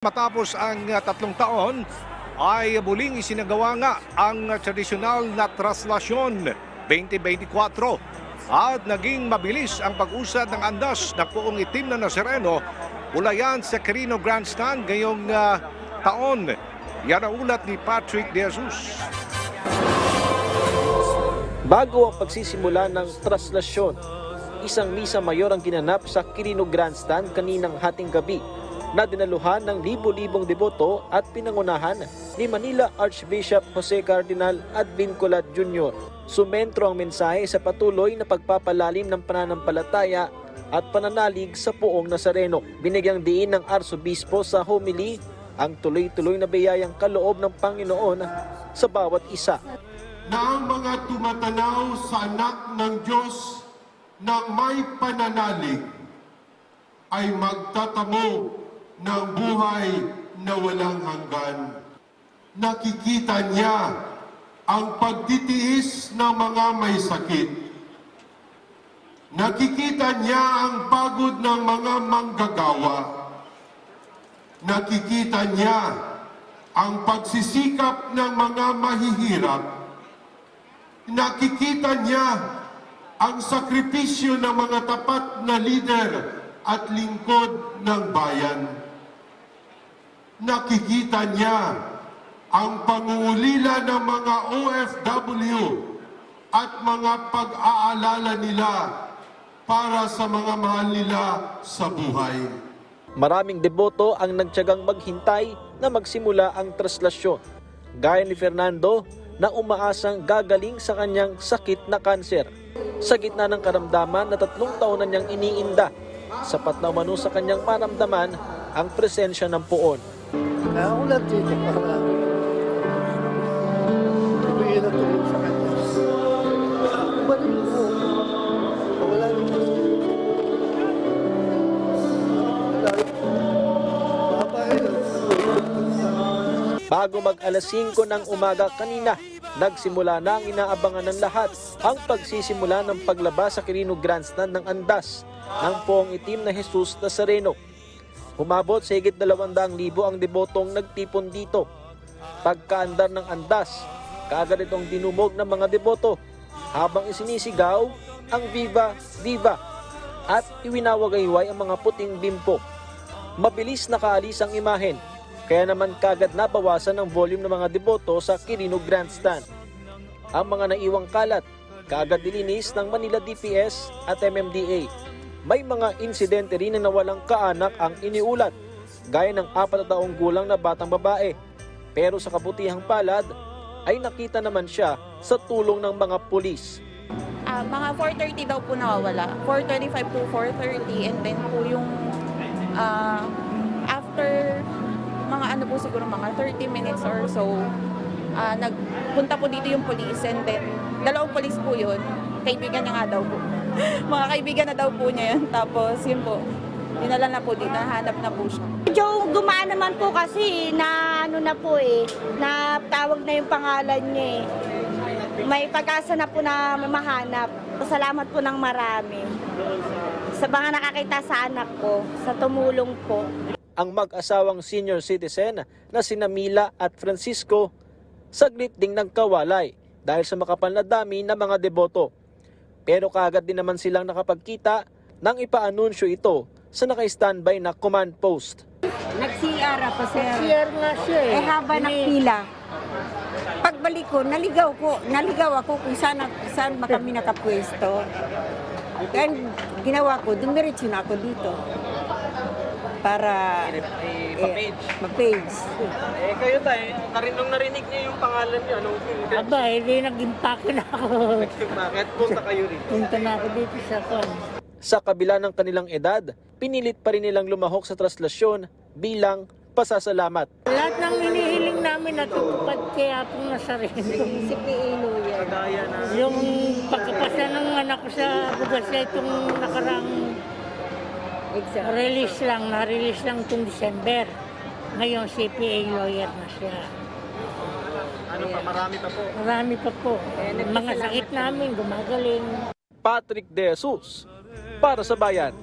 Matapos ang uh, tatlong taon ay muling isinagawa nga ang tradisyonal na traslasyon 2024 at naging mabilis ang pag-usad ng andas ng puong itim na Nazareno mula yan sa Quirino Grandstand ngayong uh, taon. Yan ang ulat ni Patrick De Jesus. Bago ang pagsisimula ng traslasyon, isang misa mayor ang ginanap sa Quirino Grandstand kaninang hating gabi na dinaluhan ng libo-libong deboto at pinangunahan ni Manila Archbishop Jose Cardinal Advincolat Jr. Sumentro ang mensahe sa patuloy na pagpapalalim ng pananampalataya at pananalig sa poong Nazareno. Binigyang diin ng Arsobispo sa homily ang tuloy-tuloy na biyayang kaloob ng Panginoon sa bawat isa. na ang mga tumatanaw sa anak ng Diyos ng may pananalig ay magtatamo ng buhay na walang hanggan. Nakikita niya ang pagtitiis ng mga may sakit. Nakikita niya ang pagod ng mga manggagawa. Nakikita niya ang pagsisikap ng mga mahihirap nakikita niya ang sakripisyo ng mga tapat na lider at lingkod ng bayan. Nakikita niya ang pangungulila ng mga OFW at mga pag-aalala nila para sa mga mahal nila sa buhay. Maraming deboto ang nagtyagang maghintay na magsimula ang traslasyon. Gaya ni Fernando na umaasang gagaling sa kanyang sakit na kanser. Sa gitna ng karamdaman na tatlong taon na niyang iniinda, sapat na umano sa kanyang maramdaman ang presensya ng puon. Lang dito para tuloy na tuloy sa kanya. Bumalik ko. Wala. Bago mag alas 5 ng umaga kanina, nagsimula na ang inaabangan ng lahat ang pagsisimula ng paglabas sa Quirino Grandstand ng Andas ng poong itim na Jesus Nazareno. Humabot sa higit 200,000 ang debotong nagtipon dito. Pagkaandar ng Andas, kaagad itong dinumog ng mga deboto habang isinisigaw ang Viva Viva at iwinawagayway ang mga puting bimpo. Mabilis nakaalis ang imahen kaya naman kagad nabawasan ang volume ng mga deboto sa Quirino Grandstand. Ang mga naiwang kalat, kagad dilinis ng Manila DPS at MMDA. May mga insidente rin na nawalang kaanak ang iniulat, gaya ng apat na taong gulang na batang babae. Pero sa kabutihang palad, ay nakita naman siya sa tulong ng mga pulis. Ah, mga 4.30 daw po nawawala. 4.25 to 4.30 and then po yung ah, after mga ano po siguro mga 30 minutes or so, ah, nagpunta po dito yung police and then dalawang police po yun. Kaibigan niya nga daw po. Mga kaibigan na daw po niya yun. Tapos yun po, dinala na po dito, nahanap na po siya. Medyo gumaan naman po kasi na ano na po eh, na tawag na yung pangalan niya eh. May pag-asa na po na mahanap. Salamat po ng marami. Sa mga nakakita sa anak ko, sa tumulong po. ang mag-asawang senior citizen na sina Mila at Francisco saglit ding nagkawalay dahil sa makapal na dami ng mga deboto. Pero kaagad din naman silang nakapagkita nang ipaanunsyo ito sa naka-standby na command post. Nag-CR pa sir. Share nga siya eh. Eh haba ng pila. Pagbalik ko, naligaw ko. Naligaw ako kung saan, saan ba kami nakapwesto. Kaya ginawa ko, dumiretso na ako dito. Para eh, ma-page. Eh kayo tayo, karin nung narinig niyo yung pangalan niyo, anong feel? Aba, hindi nag-impact na ako. Bakit punta kayo rin? Punta na ako dito sa kon. Sa kabila ng kanilang edad, pinilit pa rin nilang lumahok sa traslasyon bilang pasasalamat. Lahat ng hinihiling namin natutupad kaya pong nasarili. Si PA lawyer. Yung pagkapasya ng anak ko sa bugasya itong nakarang Exact. release lang, na-release lang itong December. Ngayon, CPA lawyer na siya. Ano pa, marami pa po. Marami pa po. Mga sakit namin, gumagaling. Patrick De Jesus para sa bayan.